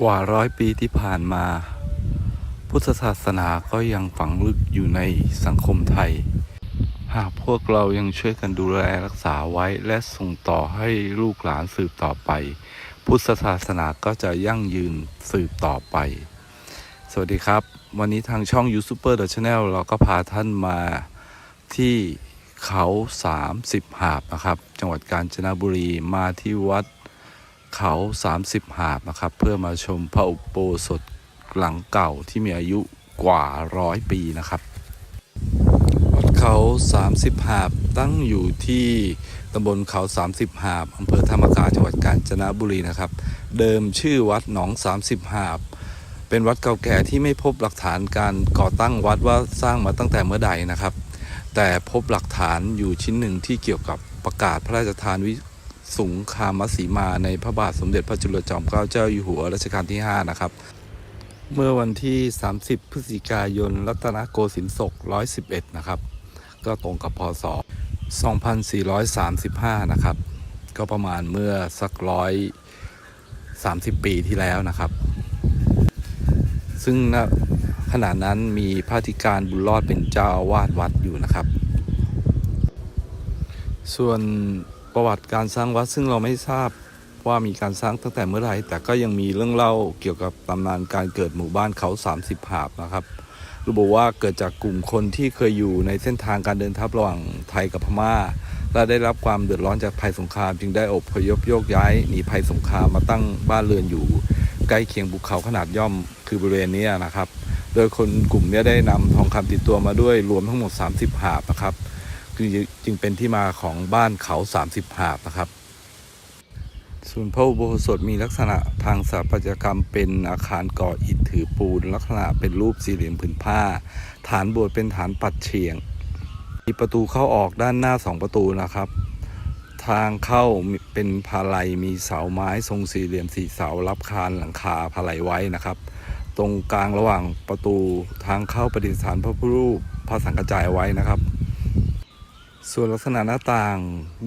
กว่าร้อยปีที่ผ่านมา พุทธศาสนาก็ยังฝังลึกอยู่ในสังคมไทย หากพวกเรายังช่วยกันดูแลรักษาไว้และส่งต่อให้ลูกหลานสืบต่อไป พุทธศาสนาก็จะยั่งยืนสืบต่อไป สวัสดีครับ วันนี้ทางช่อง You Super The Channel เราก็พาท่านมาที่เขา 30 หาบนะครับ จังหวัดกาญจนบุรีมาที่วัด เขา 30 หาบนะครับ เพื่อมาชมพระอุโบสถหลังเก่าที่มีอายุกว่าร้อยปีนะครับ วัดเขา 30 หาบตั้งอยู่ที่ตำบลเขา 30 หาบอำเภอธรรมกาจังหวัดกาญจนบุรีนะครับ เดิมชื่อวัดหนอง 30 หาบ เป็นวัดเก่าแก่ที่ไม่พบหลักฐานการก่อตั้งวัดว่าสร้างมาตั้งแต่เมื่อใดนะครับ แต่พบหลักฐานอยู่ชิ้นหนึ่งที่เกี่ยวกับประกาศพระราชทานวิ สุงคามสีมาในพระบาทสมเด็จพระจุลจอมเกล้าเจ้าอยู่หัวรัชกาลที่ 5 นะครับ เมื่อวันที่ 30 พฤศจิกายน รัตนโกสินทร์ศก 111 นะครับ ก็ตรงกับพศ 2435 นะครับ ก็ประมาณเมื่อสักร้อย30ปีที่แล้วนะครับ ซึ่งณขณะนั้นมีพระธิการบุญรอดเป็นเจ้าอาวาสวัดอยู่นะครับ ส่วน ประวัติการสร้างวัดซึ่งเราไม่ทราบว่ามีการสร้างตั้งแต่เมื่อไหร่แต่ก็ยังมีเรื่องเล่าเกี่ยวกับตำนานการเกิดหมู่บ้านเขา 30 หาบนะครับระบุว่าเกิดจากกลุ่มคนที่เคยอยู่ในเส้นทางการเดินทัพระหว่างไทยกับพม่า และได้รับความเดือดร้อนจากภัยสงคราม จึงได้อบพยพโยกย้ายหนีภัยสงครามมาตั้งบ้านเรือนอยู่ ใกล้เคียงภูเขาขนาดย่อมคือบริเวณนี้นะครับ โดยคนกลุ่มนี้ได้นำทองคำติดตัวมาด้วยรวมทั้งหมด 30 หาบนะครับ จึงเป็นที่มาของบ้านเขา 30 หาบนะครับส่วนพระอุโบสถมีลักษณะทางสถาปัตยกรรมเป็นอาคารก่ออิฐถือปูน ลักษณะเป็นรูปสี่เหลี่ยมผืนผ้า ฐานโบสถ์เป็นฐานปัดเฉียง มีประตูเข้าออกด้านหน้าสองประตูนะครับ ทางเข้าเป็นพาลัยมีเสาไม้ทรงสี่เหลี่ยมสี่เสารับคานหลังคาพาลัยไว้นะครับ ตรงกลางระหว่างประตูทางเข้าประดิษฐานพระพุทธรูปพระสังกระจายไว้นะครับ ส่วนลักษณะหน้าต่าง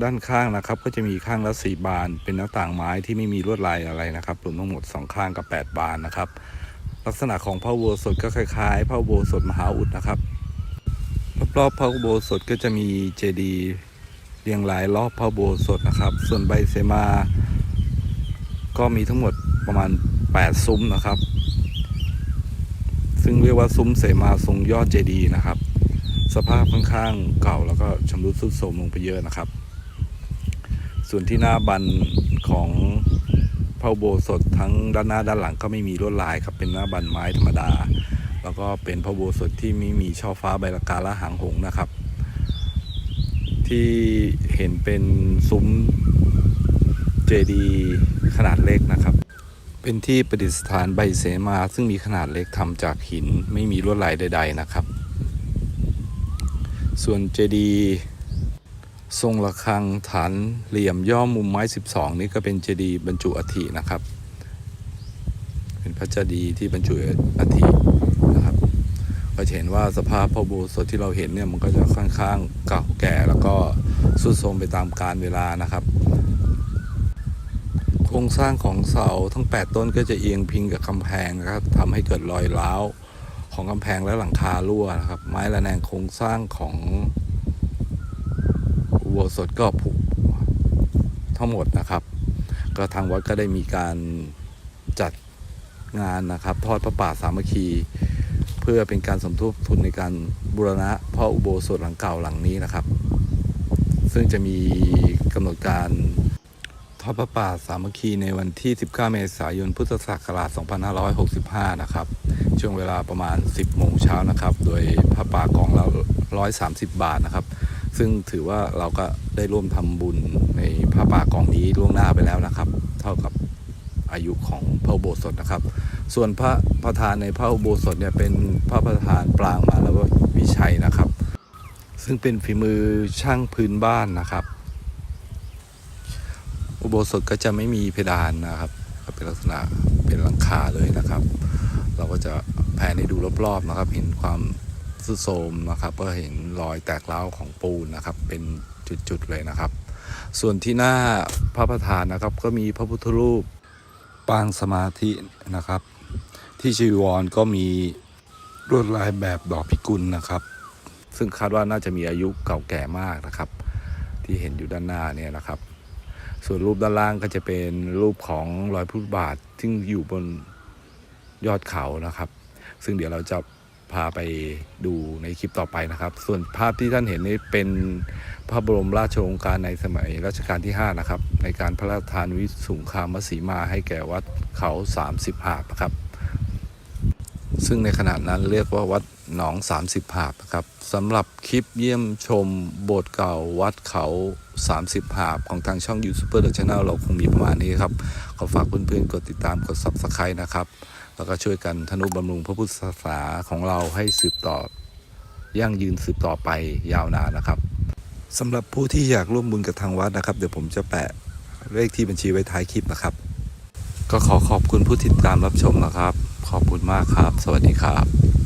ด้านข้างนะครับ ก็จะมีข้างละสี่บาน เป็นหน้าต่างไม้ที่ไม่มีลวดลายอะไรนะครับรวมทั้งหมดสองข้างกับ 8 บานนะครับ ลักษณะของพระโบสถก็คล้ายๆพระโบสถมหาอุดนะครับรอบๆพระโบสถก็จะมีเจดีย์เรียงรายรอบพระโบสถนะครับ ส่วนใบเสมา ก็มีทั้งหมดประมาณ 8 ซุ้มนะครับ ซึ่งเรียกว่าซุ้มเสมาทรงยอดเจดีย์นะครับ สภาพค่อนข้างเก่าแล้วก็ชำรุดทรุดโทรมลงไปเยอะนะครับ ส่วนที่หน้าบันของพระอุโบสถทั้งด้านหน้าด้านหลังก็ไม่มีลวดลายครับเป็นหน้าบันไม้ธรรมดา แล้วก็เป็นพระอุโบสถที่ไม่มีช่อฟ้าใบละกาและหางหงนะครับ ที่เห็นเป็นซุ้มเจดีขนาดเล็กนะครับ เป็นที่ประดิษฐานใบเสมาซึ่งมีขนาดเล็กทำจากหินไม่มีลวดลายใด ๆ นะครับ ส่วนเจดีย์ทรงระฆังฐานเหลี่ยมย่อมุมไม้ 12 นี่ก็เป็นเจดีย์บรรจุอัฐินะครับ เป็นพระเจดีย์ที่บรรจุอัฐินะครับ ก็เห็นว่าสภาพพระโบสถที่เราเห็นเนี่ยมันก็จะค่อนข้างเก่าแก่แล้วก็ทรุดโทรมไปตามกาลเวลานะครับโครงสร้างของเสาทั้ง 8 ต้นก็จะเอียงพิงกับกำแพงนะครับทำให้เกิดรอยร้าว ของกำแพงและหลังคารั่วนะครับ ไม้ระแนงโครงสร้างของอุโบสถก็ผุทั้งหมดนะครับ ก็ทางวัดก็ได้มีการจัดงานนะครับ ทอดพระป่าสามัคคี เพื่อเป็นการสมทบทุนในการบูรณะพระอุโบสถหลังเก่าหลังนี้นะครับ ซึ่งจะมีกำหนดการทอดพระป่าสามัคคีในวันที่ 19 เมษายน พุทธศักราช 2565 นะครับ ช่วงเวลาประมาณ 10โมงเช้านะครับ โดยพระป่ากองละ130 บาทนะครับ ซึ่งถือว่าเราก็ได้ร่วมทำบุญในพระป่ากองนี้ล่วงหน้าไปแล้วนะครับ เท่ากับอายุของพระอุโบสถนะครับ ส่วนพระประธานในพระอุโบสถเนี่ยเป็นพระประธานปรางมาแล้ววิชัยนะครับ ซึ่งเป็นฝีมือช่างพื้นบ้านนะครับ อุโบสถก็จะไม่มีเพดานนะครับ เป็นลักษณะเป็นหลังคาเลยนะครับ เราก็จะแผนให้ดูรอบๆนะครับ เห็นความสุดโทมนะครับ ก็เห็นรอยแตกร้าของปูนนะครับ เป็นจุดๆเลยนะครับ ส่วนที่หน้าพระประธานนะครับ ก็มีพระพุทธรูปปางสมาธินะครับ ที่ชีวรก็มีลวดลายแบบดอกพิกุลนะครับ ซึ่งคาดว่าน่าจะมีอายุเก่าแก่มากนะครับ ที่เห็นอยู่ด้านหน้าเนี่ยนะครับ ส่วนรูปด้านล่างก็จะเป็นรูปของรอยพุทธบาทซึ่งอยู่บน ยอดเขานะครับ ซึ่งเดี๋ยวเราจะพาไปดูในคลิปต่อไปนะครับ ส่วนภาพที่ท่านเห็นนี้เป็นพระบรมราชโองการในสมัยรัชกาลที่ 5 นะครับ ในการพระราชทานวิสุงคามสีมาให้แก่วัดเขา 30 หาบครับ ซึ่งในขณะนั้นเรียกว่าวัด หนอง 30 หาบนะครับสำหรับคลิปเยี่ยมชมโบสถ์เก่าวัดเขา 30 หาบ ของทางช่อง YouTube The Channel เราคงมีประมาณนี้ครับ ขอฝากเพื่อนๆ กดติดตามกด Subscribe นะครับ แล้วก็ช่วยกันทนุบำรุงพระพุทธศาสนาของเราให้สืบต่อ ยั่งยืนสืบต่อไปยาวนานนะครับสำหรับผู้ที่อยากร่วมบุญกับทางวัดนะครับ เดี๋ยวผมจะแปะเลขที่บัญชีไว้ท้ายคลิปนะครับ ก็ขอขอบคุณผู้ติดตามรับชมนะครับ ขอบคุณมากครับ สวัสดีครับ